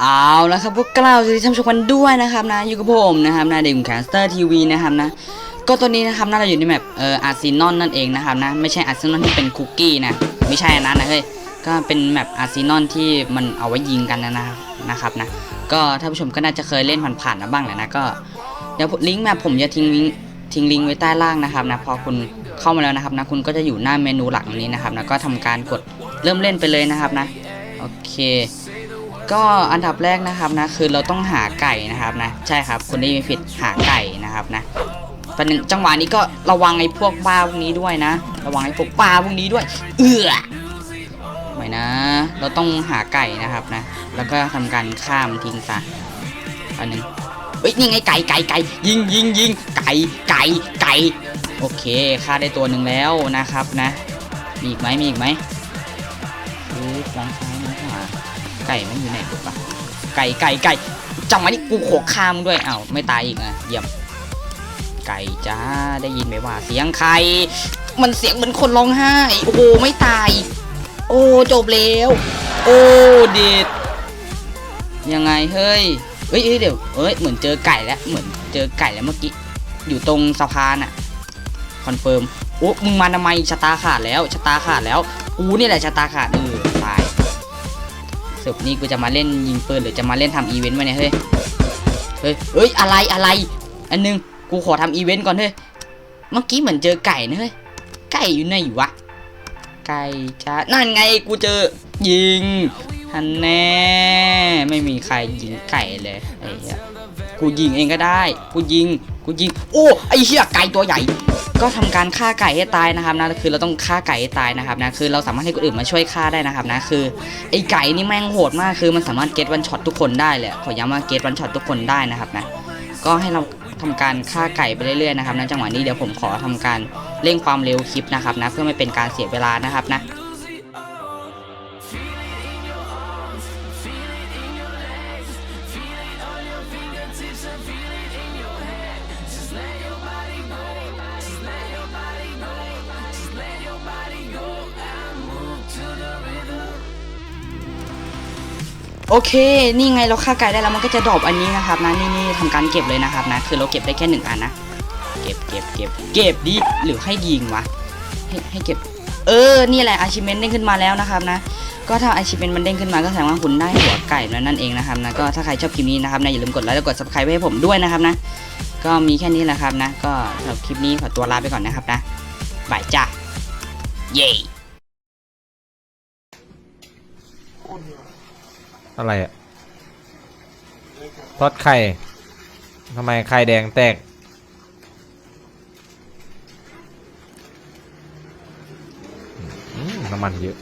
เอาละครับพวกเราจะทำชมกันด้วยนะครับนะอยู่กับผมนะครับนะเด็กแคสเตอร์ทีวีนะครับนะก็ตัวนี้นะครับน่าจะอยู่ในแมปเอ่ออาร์ซีนอนนั่นเองนะครับนะไม่ใช่อาร์ซีนอนที่เป็นคุกกี้นะไม่ใช่อันนั้นนะเฮ้ยก็เป็นแมปอาร์ซีนอนที่มันเอาไว้ยิงกันนะนะครับนะครับนะก็ท่านผู้ชมก็น่าจะเคยเล่นผ่านๆมาบ้างแหละนะก็เดี๋ยวลิงก์แมปผมจะทิ้งลิงก์ทิ้งลิงก์ไว้ใต้ล่างนะครับนะพอคุณเข้ามาแล้วนะครับนะคุณก็จะอยู่หน้าเมนูหลักตรงนี้นะครับนะก็ทำการกดเริ่มเล่นไปเลยนะครับนะโอเค ก็อันดับแรกนะครับนะคือเราต้องหาไก่นะครับนะใช่ครับคุณได้ไม่ผิดหาไก่นะครับนะประเด็นจังหวะนี้ก็ระวังไอ้พวกปลาพวกนี้ด้วยนะ ระวังไอ้พวกปลาพวกนี้ด้วย เอือไม่นะ เราต้องหาไก่นะครับนะ แล้วก็ทำการข้ามนทิ้งซะอันหนึ่งเฮ้ยนี่ไงไก่ไก่ไก่ยิงยิงยิงไก่ไก่ไก่โอเคฆ่าได้ตัวหนึ่งแล้วนะครับนะ มีอีกไหมมีอีกไหมซื้อมองซ้ายมอขวา ไก่มันอยู่ไหนปุ๊บอะไก่ไก่ไก่จังวะนี้กูโขกข้ามงด้วยอ้าวไม่ตายอีกอะเยี่ยมไก่จ้าได้ยินไหมว่า เสียงใคร มันเสียงเหมือนคนร้องไห้โอ้โหไม่ตาย โอ้จบแล้วโอ้เด็ดยังไงเฮ้ยเฮ้ยเดี๋ยวเอ้ยเหมือนเจอไก่แล้วเหมือนเจอไก่แล้วเมื่อกี้อยู่ตรงสะพานอะคอนเฟิร์มโอ้มึงมาทำไมชะตาขาดแล้วชะตาขาดแล้วอู้นี่แหละชะตาขาดเออ ตายสุดนี้กูจะมาเล่นยิงปืนหรือจะมาเล่นทำอีเวนต์วะเนี่ยเฮ้ยเฮ้ยเฮ้ยอะไรอะไรอันนึงกูขอทำอีเวนต์ก่อนเฮ้ยเมื่อกี้เหมือนเจอไก่นะเฮ้ยไก่อยู่ไหนอยู่วะไก่จ้านั่นไงกูเจอยิงฮันแน่ไม่มีใครยิงไก่เลยไอ้เหี้ย กูยิงเองก็ได้ กูยิง กูยิง โอ้ ไอ้เหี้ยไก่ตัวใหญ่ ก็ทำการฆ่าไก่ให้ตายนะครับนะ คือเราต้องฆ่าไก่ให้ตายนะครับนะ คือเราสามารถให้คนอื่นมาช่วยฆ่าได้นะครับนะ คือไอ้ไก่นี่แม่งโหดมาก คือมันสามารถเก็ตวันช็อตทุกคนได้เลย ขอย้ำว่าเก็ตวันช็อตทุกคนได้นะครับนะ ก็ให้เราทำการฆ่าไก่ไปเรื่อยๆนะครับนะจังหวะนี้เดี๋ยวผมขอทำการเร่งความเร็วคลิปนะครับนะ เพื่อไม่เป็นการเสียเวลานะครับนะ โอเค นี่ไงเราฆ่าไก่ได้แล้วมันก็จะดรอปอันนี้นะครับนะนี่นี่ทำการเก็บเลยนะครับนะคือเราเก็บได้แค่หนึ่งอันนะเก็บเก็บเก็บเก็บดิหรือให้ยิงวะให้ให้เก็บ เออนี่แหละอาชิเมนเด้งขึ้นมาแล้วนะครับนะก็ถ้าอาชิเมนมันเด้งขึ้นมาก็แสดงว่าคุณได้หัวไก่แล้วนั่นเองนะครับนะก็ถ้าใครชอบคลิปนี้นะครับนะอย่าลืมกดไลค์และกด subscribe ให้ผมด้วยนะครับนะ ก็มีแค่นี้แหละครับนะ ก็สำหรับคลิปนี้ขอตัวลาไปก่อนนะครับนะบายจ้าเย้ อะไรอะทอดไข่ทำไมไข่แดงแตก น้ำมันเยอะ